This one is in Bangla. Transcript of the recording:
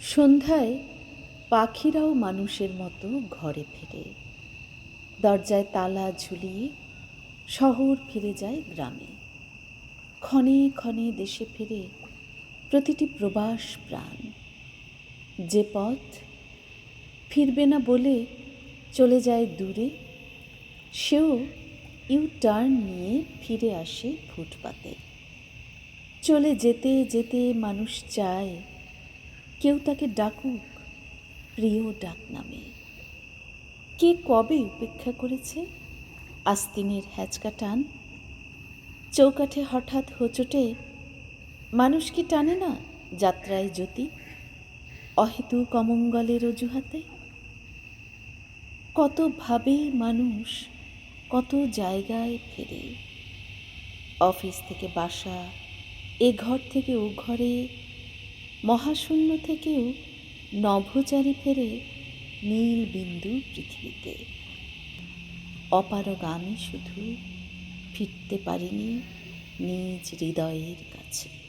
সন্ধ্যায় পাখিরাও মানুষের মতো ঘরে ফেরে। দরজায় তালা ঝুলিয়ে শহর ফিরে যায় গ্রামে। ক্ষণে ক্ষণে দেশে ফিরে প্রতিটি প্রবাস প্রাণ। যে পথ ফিরবে না বলে চলে যায় দূরে, সেও ইউ টার্ন নিয়ে ফিরে আসে ফুটপাতে। চলে যেতে যেতে মানুষ চায় কেউ তাকে ডাকুক, প্রিয় ডাক নামে কে কবে উপেক্ষা করেছে? আস্তিনের হ্যাচকা টান। চৌকাঠে হঠাৎ হোঁচটে, মানুষ কি টানে না যাত্রায় জ্যোতি? অহেতু কমঙ্গলের অজুহাতে। কত ভাবে মানুষ, কত জায়গায় ফেরে। অফিস থেকে বাসা, এ ঘর থেকে ও ঘরে মহাশূন্য থেকেও নভোচারী ফেরে নীল বিন্দু পৃথিবীতে। আমি শুধু ফিরতে পারিনি নিজ হৃদয়ের কাছে।